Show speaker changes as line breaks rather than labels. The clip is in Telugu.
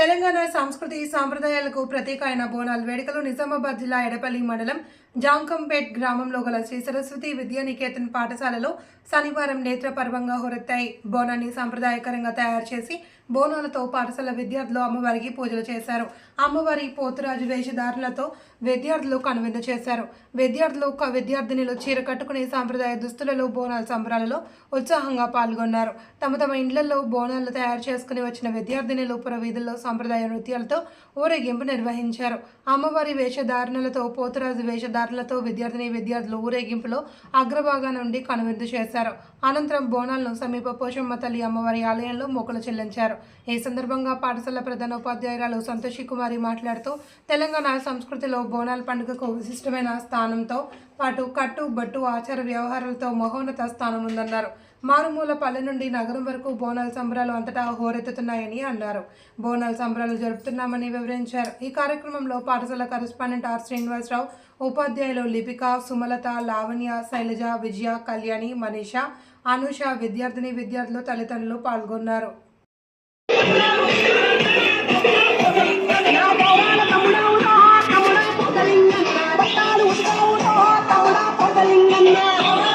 తెలంగాణ సంస్కృతి సాంప్రదాయాలకు ప్రత్యేక అయిన బోనాల్ వేడుకలు నిజామాబాద్ జిల్లా ఎడపల్లి మండలం జాంకంపేట్ గ్రామంలో గల శ్రీ సరస్వతి విద్యానికేతన్ పాఠశాలలో శనివారం నేత్రపర్వంగా హోరెత్తాయి. బోనాన్ని సాంప్రదాయకరంగా తయారు చేసి బోనాలతో పాఠశాల విద్యార్థులు అమ్మవారికి పూజలు చేశారు. అమ్మవారి పోతురాజు వేషధారులతో విద్యార్థులు కనువిందు చేశారు. విద్యార్థులు ఒక విద్యార్థినిలు చీర కట్టుకునే సాంప్రదాయ దుస్తులలో బోనాల సంబరాలలో ఉత్సాహంగా పాల్గొన్నారు. తమ తమ ఇండ్లలో బోనాలు తయారు చేసుకుని వచ్చిన విద్యార్థినిలు పురవీధుల్లో సాంప్రదాయ నృత్యాలతో ఊరేగింపు నిర్వహించారు. అమ్మవారి వేషధారణలతో పోతురాజు వేషధారణలతో విద్యార్థిని విద్యార్థులు ఊరేగింపులో అగ్రభాగా నుండి కనువిందు చేశారు. అనంతరం బోనాలను సమీప పోషమ్మ తల్లి అమ్మవారి ఆలయంలో మొక్కలు చెల్లించారు. ఈ సందర్భంగా పాఠశాల ప్రధాన ఉపాధ్యాయురాలు సంతోషి కుమారి మాట్లాడుతూ తెలంగాణ సంస్కృతిలో బోనాల పండుగకు విశిష్టమైన స్థానంతో పాటు కట్టు బట్టు ఆచార వ్యవహారాలతో మహోన్నత స్థానం ఉందన్నారు. మారుమూల పల్లె నుండి నగరం వరకు బోనాల సంబరాలు అంతటా హోరెత్తుతున్నాయని అన్నారు. బోనాల సంబరాలు జరుపుతున్నామని వివరించారు. ఈ కార్యక్రమంలో పాఠశాల కరెస్పాండెంట్ ఆర్ శ్రీనివాసరావు ఉపాధ్యాయులు లిపిక సుమలత లావణ్య శైలజ విజయ కళ్యాణి మనీష అనుష విద్యార్థిని విద్యార్థులు తల్లిదండ్రులు పాల్గొన్నారు. Yeah.